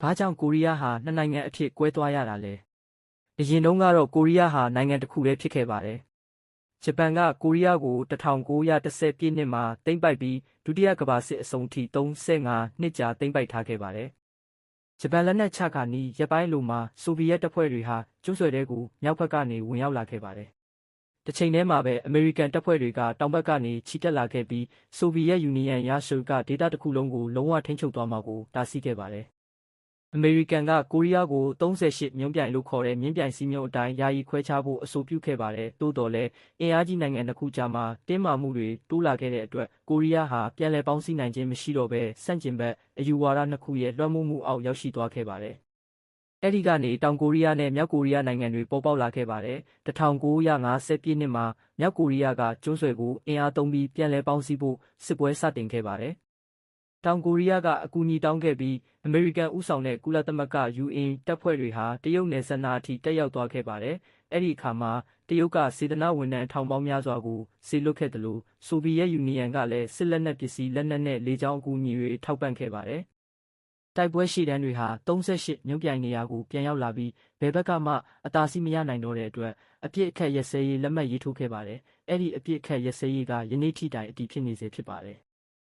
။ဘာကြောင့်ကိုရီးယားဟာနှစ်နိုင်ငံအဖြစ်ကွဲသွားရတာလဲ။အရင်တုန်းကတော့ကိုရီးယားဟာနိုင်ငံတစ်ခုတည်းဖြစ်ခဲ့ပါတယ်။ဂျပန်ကကိုရီးယားကို1910ပြည့်နှစ်မှာသိမ်းပိုက်ပြီးဒုတိယကမ္ဘာစစ်အဆုံးထိ35နှစ်ကြာသိမ်းပိုက်ထားခဲ့ပါတယ်။ဂျပန်လက်နက်ချခါနီးရပ်ပိုင်းလိုမှာဆိုဗီယက်တပ်ဖွဲ့တွေဟာကျွန်းဆွယ်တဲကိုမြောက်ဘက်ကနေဝင်ရောက်လာခဲ့ပါတယ်။တစ်ချိန်တည်းမှာပဲအမေရိကန်တပ်ဖွဲ့တွေကတောင်ဘက်ကနေချီတက်လာခဲ့ပြီးဆိုဗီယက်ယူနီယံရရှိကဒေသတစ်ခုလုံးကိုလုံးဝထိန်းချုပ်သွားမှာကိုတားဆီးခဲ့ပါတယ်။ အမေရိကန်ကကိုရီးယားကို38မြုံပြိုင်လို့ခေါ်တဲ့မြင်းပြိုင်စီးမြုံအတိုင်းယာယီခွဲခြားဖို့အဆိုပြုခဲ့ပါတယ်။သို့တော်လည်းအင်အားကြီးနိုင်ငံတစ်ခုကြားမှာတင်းမာမှုတွေတိုးလာခဲ့တဲ့အတွက်ကိုရီးယားဟာပြန်လည်ပေါင်းစည်းနိုင်ခြင်းမရှိတော့ဘဲစန့်ကျင်ဘက်အယူဝါဒနှစ်ခုရဲ့လွှမ်းမိုးမှုအောက်ရောက်ရှိသွားခဲ့ပါတယ်။အဲဒီကနေတောင်ကိုရီးယားနဲ့မြောက်ကိုရီးယားနိုင်ငံတွေပေါ်ပေါက်လာခဲ့ပါတယ်။1950ပြည့်နှစ်မှာမြောက်ကိုရီးယားကကျွန်းဆွယ်ကိုအင်အားသုံးပြီးပြန်လည်ပေါင်းစည်းဖို့စစ်ပွဲစတင်ခဲ့ပါတယ်။ တောင်ကိုရီးယားကအကူအညီတောင်းခဲ့ပြီးအမေရိကန်ဦးဆောင်တဲ့ကုလသမဂ္ဂ UN တပ်ဖွဲ့တွေဟာတရုတ်နယ်စပ်နားအထိတက်ရောက်သွားခဲ့ပါတယ်။အဲဒီအခါမှာတရုတ်ကစေတနာဝန်ထမ်းထောင်ပေါင်းများစွာကိုစေလွှတ်ခဲ့တယ်လို့ဆိုဗီယက်ယူနီယံကလည်းစစ်လက်နက်ပစ္စည်းလက်နက်နဲ့လေကြောင်းအကူအညီတွေထောက်ပံ့ခဲ့ပါတယ်။တိုက်ပွဲရှိတန်းတွေဟာ38မြုပ်ပြိုင်နေရာကိုပြန်ရောက်လာပြီးဘယ်ဘက်ကမှအသာစီးမရနိုင်တော့တဲ့အတွက်အပြစ်အခက်ရစဲရေးလက်မှတ်ရေးထိုးခဲ့ပါတယ်။အဲ့ဒီအပြစ်အခက်ရစဲရေးကယနေ့ထိတိုင်အတည်ဖြစ်နေစေဖြစ်ပါတယ်